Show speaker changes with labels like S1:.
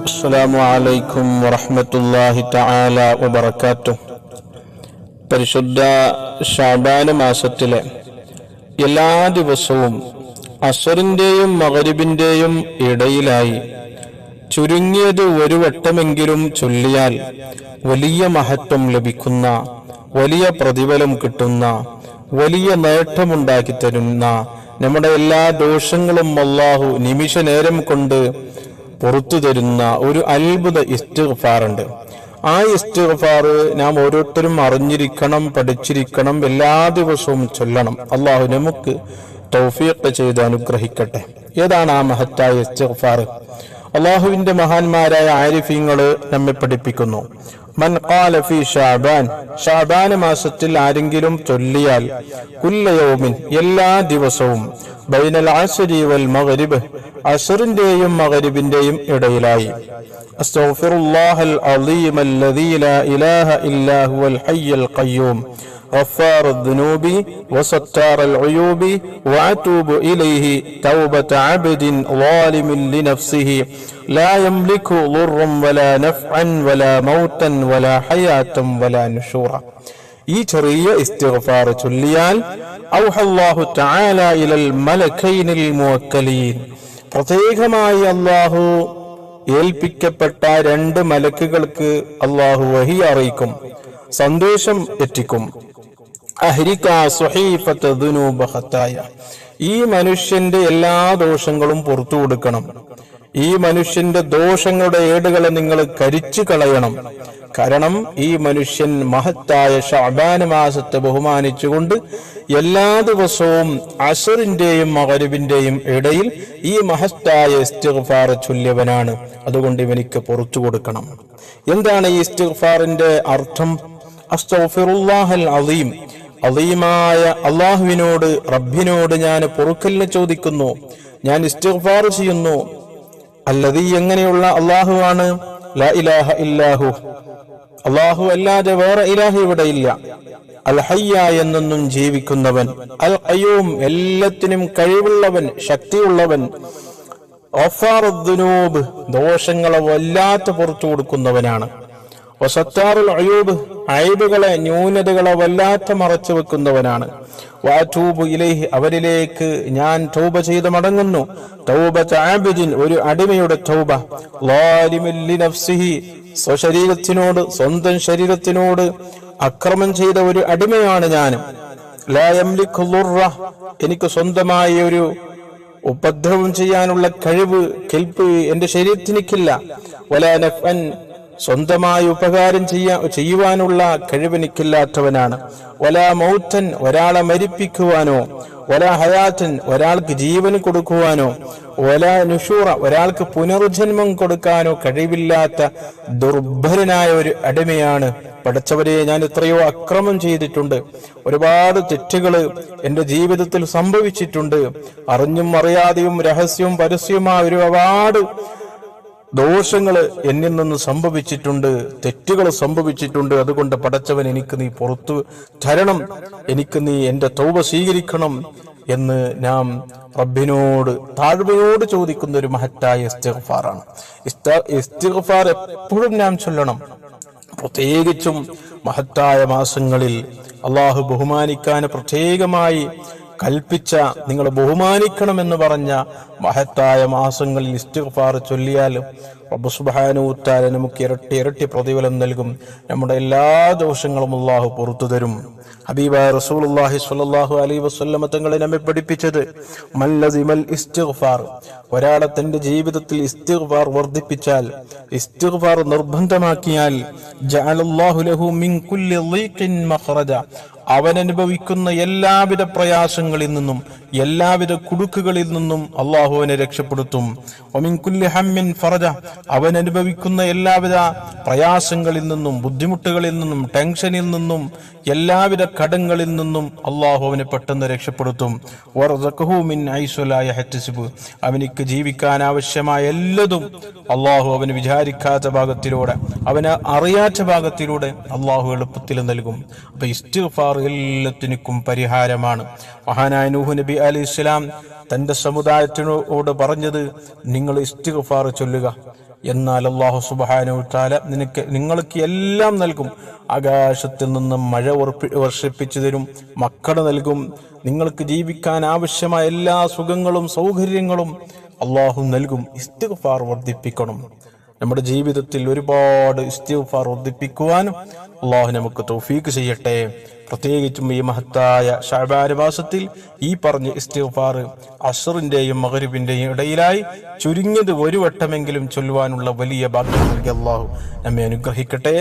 S1: അസ്സലാമു അലൈക്കും വറഹ്മത്തുള്ളാഹി തആല വബറകാതുഹു. പരിശുദ്ധ ഷാബാന മാസത്തിലെ എല്ലാ ദിവസവും അസറിന്റെയും മകരിബിന്റെയും ഇടയിലായി ചുരുങ്ങിയത് ഒരു വട്ടമെങ്കിലും ചൊല്ലിയാൽ വലിയ മഹത്വം ലഭിക്കുന്ന വലിയ പ്രതിഫലം കിട്ടുന്ന വലിയ നേട്ടമുണ്ടാക്കി തരുന്ന നമ്മുടെ എല്ലാ ദോഷങ്ങളും അള്ളാഹു നിമിഷ നേരം കൊണ്ട് പുറത്തു തരുന്ന ഒരു അത്ഭുത ഇസ്റ്റുഫാറുണ്ട് ആ ഇസ്റ്റുഫാർ നാം ഓരോരുത്തരും അറിഞ്ഞിരിക്കണം പഠിച്ചിരിക്കണം എല്ലാ ദിവസവും ചൊല്ലണം. അള്ളാഹു നമുക്ക് തൗഫീഖ് ചെയ്ത് അനുഗ്രഹിക്കട്ടെ. ഏതാണ് ആ മഹത്തായ ഇസ്റ്റുഫാർ അള്ളാഹുവിന്റെ മഹാന്മാരായ ആരിഫീങ്ങൾ നമ്മെ പഠിപ്പിക്കുന്നു. മൻ ഫി ഷാബാൻ. ഷാബാൻ മാസത്തിൽ ആരെങ്കിലും ചൊല്ലിയാൽ കുല്ലയൗമിൻ എല്ലാ ദിവസവും ബൈനൽ ആസരി വൽ മഗ്രിബ് അസറിന്റെയും മഗ്രിബിന്റെയും ഇടയിലായി. അസ്തഗ്ഫിറുല്ലാഹൽ അലീം അല്ലദീ ലാ ഇലാഹ ഇല്ലാ ഹുവൽ ഹയ്യൽ ഖയ്യൂം. غفار الذنوب وستار العيوب وأتوب إليه توبة عبد ظالم لنفسه لا يملك ضرا ولا نفعا ولا موتا ولا حياة ولا نشورا ഈ ചെറിയ ഇസ്തിഗ്ഫാർ ചൊല്ലിയാൽ ഔഹല്ലാഹു തആല ഇലൽ മലക്കൈനിൽ മുവക്കലീൻ പ്രത്യേകമായി അല്ലാഹു ഏൽപ്പിക്കപ്പെട്ട രണ്ട് മലക്കുകൾക്ക് അല്ലാഹു വഹി അറിയിക്കും സന്ദേശം എത്തിക്കും ഈ മനുഷ്യന്റെ എല്ലാ ദോഷങ്ങളും പുറത്തു കൊടുക്കണം. ഈ മനുഷ്യന്റെ ദോഷങ്ങളുടെ ഏടുകളെ നിങ്ങൾ കരിച്ചു കളയണം. കാരണം ഈ മനുഷ്യൻ മഹത്തായ ഷാബാന മാസത്തെ ബഹുമാനിച്ചുകൊണ്ട് എല്ലാ ദിവസവും അസറിന്റെയും മകരുവിന്റെയും ഇടയിൽ ഈ മഹത്തായ ഇസ്തിഗ്ഫാർ ചൊല്ലിയവനാണ്. അതുകൊണ്ട് ഇവനിക്ക് പുറത്തു കൊടുക്കണം. എന്താണ് ഈ ഇസ്തിഗ്ഫാറിന്റെ അർത്ഥം? അസ്തഗ്ഫിറുല്ലാഹൽ അലീം അലീമായ അള്ളാഹുവിനോട് റബ്ബിനോട് ഞാൻ പൊറുക്കലിനെ ചോദിക്കുന്നു. ഞാൻ ഇസ്തിഗ്ഫാർ ചെയ്യുന്നു. അല്ലതീ എങ്ങനെയുള്ള അള്ളാഹുവാണ്? ലാ ഇലാഹ അള്ളാഹു അല്ലാതെ വേറെ ഇലാഹ ഇവിടെ ഇല്ല. അൽ ഹയ്യ എന്നൊന്നും ജീവിക്കുന്നവൻ അൽ അയ്യൂം എല്ലാത്തിനും കഴിവുള്ളവൻ ശക്തിയുള്ളവൻ ദോഷങ്ങളെ വല്ലാത്ത പുറത്തു കൊടുക്കുന്നവനാണ്. വസത്താറുൽ അയൂബ് അയബുകളെ ന്യൂനതകളെ വല്ലാത്ത മറച്ചു വെക്കുന്നവനാണ്. അവരിലേക്ക് ഞാൻ തൗബ ചെയ്ത് മടങ്ങുന്നു. തൗബ ഒരു അടിമയുടെ ലാലിമില്ലി നഫ്സിഹി സ്വശരീരത്തിനോട് സ്വന്തം ശരീരത്തിനോട് അക്രമം ചെയ്ത ഒരു അടിമയാണ് ഞാൻ. എനിക്ക് സ്വന്തമായ ഒരു ഉപദ്രവം ചെയ്യാനുള്ള കഴിവ് കെൽപ്പ് എന്റെ ശരീരത്തിനിക്കില്ല. വലാ നഫ്അൻ സ്വന്തമായി ഉപകാരം ചെയ്യാ ചെയ്യുവാനുള്ള കഴിവെനിക്കില്ലാത്തവനാണ്. ഒലാ മൗത്തൻ ഒരാളെ മരിപ്പിക്കുവാനോ ഒലാ ഹയാത്തൻ ഒരാൾക്ക് ജീവൻ കൊടുക്കുവാനോ ഒലാ നുഷൂറ ഒരാൾക്ക് പുനർജന്മം കൊടുക്കാനോ കഴിവില്ലാത്ത ദുർബലനായ ഒരു അടിമയാണ്. പഠിച്ചവരെ ഞാൻ എത്രയോ അക്രമം ചെയ്തിട്ടുണ്ട്. ഒരുപാട് തെറ്റുകൾ എന്റെ ജീവിതത്തിൽ സംഭവിച്ചിട്ടുണ്ട്. അറിഞ്ഞും അറിയാതെയും രഹസ്യവും പരസ്യവുമായ ഒരുപാട് ദോഷങ്ങൾ എന്നിൽ നിന്ന് സംഭവിച്ചിട്ടുണ്ട് തെറ്റുകൾ സംഭവിച്ചിട്ടുണ്ട്. അതുകൊണ്ട് പടച്ചവൻ എനിക്ക് നീ പുറത്തു തരണം. എനിക്ക് നീ എന്റെ തൗവ സ്വീകരിക്കണം എന്ന് നാം റബ്ബിനോട് താഴ്മയോട് ചോദിക്കുന്ന ഒരു മഹത്തായ ഇസ്തിഗ്ഫാറാണ്. ഇസ്ത- ഇസ്തിഗ്ഫാർ എപ്പോഴും നാം ചൊല്ലണം. പ്രത്യേകിച്ചും മഹത്തായ മാസങ്ങളിൽ അള്ളാഹു ബഹുമാനിക്കാൻ പ്രത്യേകമായി കൽപ്പിച്ച നിങ്ങൾ ബഹുമാനിക്കണമെന്ന് പറഞ്ഞ മഹത്തായ മാസങ്ങളിൽ ഇസ്തിഗ്ഫാർ ചൊല്ലിയാലും റബ്ബ് സുബ്ഹാനഹു തആല നമുക്ക് ഇരട്ടി ഇരട്ടി പ്രതിഫലം നൽകും. നമ്മുടെ എല്ലാ ദോഷങ്ങളും അള്ളാഹു പുറത്തു തരും. ഹബീബായ റസൂലുള്ളാഹി സ്വല്ലല്ലാഹു അലൈഹി വസല്ലമ തങ്ങളെ നമ്മെ പഠിപ്പിച്ചത് മല്ലസിമൽ ഇസ്തിഗ്ഫാർ. ഒരാളെ തന്റെ ജീവിതത്തിൽ ഇസ്തിഗ്ഫാർ വർദ്ധിപ്പിച്ചാൽ ഇസ്തിഗ്ഫാർ നിർബന്ധമാക്കിയാൽ ജഅലല്ലാഹു ലഹു മിൻ കുല്ലി അവൻ അനുഭവിക്കുന്ന എല്ലാവിധ പ്രയാസങ്ങളിൽ നിന്നും എല്ലാവിധ കുടുക്കുകളിൽ നിന്നും അള്ളാഹു അവനെ രക്ഷപ്പെടുത്തും. ഹമ്മിൻ ഫറജ. അവൻ അനുഭവിക്കുന്ന എല്ലാവിധ പ്രയാസങ്ങളിൽ നിന്നും ബുദ്ധിമുട്ടുകളിൽ നിന്നും ടെൻഷനിൽ നിന്നും എല്ലാവിധ കടങ്ങളിൽ നിന്നും അള്ളാഹു അവനെ പെട്ടെന്ന് രക്ഷപ്പെടുത്തും. അവനിക്ക് ജീവിക്കാൻ ആവശ്യമായ എല്ലതും അള്ളാഹു അവന് വിചാരിക്കാത്ത ഭാഗത്തിലൂടെ അവന് അറിയാത്ത ഭാഗത്തിലൂടെ അള്ളാഹു എളുപ്പത്തിൽ നൽകും. അപ്പൊ ഇസ്റ്റിഫാർ എല്ലാത്തിനും പരിഹാരമാണ്. മഹാനായ നൂഹ് നബി അലി ഇസ്ലാം തന്റെ സമുദായത്തിനോട് പറഞ്ഞത് നിങ്ങൾ ഇസ്തിഗ്ഫാർ ചൊല്ലുക. എന്നാൽ അള്ളാഹു സുബാനു നിനക്ക് നിങ്ങൾക്ക് എല്ലാം നൽകും. ആകാശത്തിൽ നിന്ന് മഴ വർഷിപ്പിച്ചു തരും. മക്കൾ നൽകും. നിങ്ങൾക്ക് ജീവിക്കാൻ ആവശ്യമായ എല്ലാ സുഖങ്ങളും സൗകര്യങ്ങളും അള്ളാഹു നൽകും. ഇസ്തിഗഫാർ വർദ്ധിപ്പിക്കണം. നമ്മുടെ ജീവിതത്തിൽ ഒരുപാട് ഇസ്തിഫാർ വർദ്ധിപ്പിക്കുവാനും അള്ളാഹു നമുക്ക് തൗഫീക്ക് ചെയ്യട്ടെ. പ്രത്യേകിച്ചും ഈ മഹത്തായ ഷാബാന മാസത്തിൽ ഈ പറഞ്ഞ ഇസ്തിഫാർ അസറിന്റെയും മകരുവിന്റെയും ഇടയിലായി ചുരുങ്ങിയത് ഒരു വട്ടമെങ്കിലും ചൊല്ലുവാനുള്ള വലിയ ഭാഗ്യം നൽകി അള്ളാഹു നമ്മെ അനുഗ്രഹിക്കട്ടെ.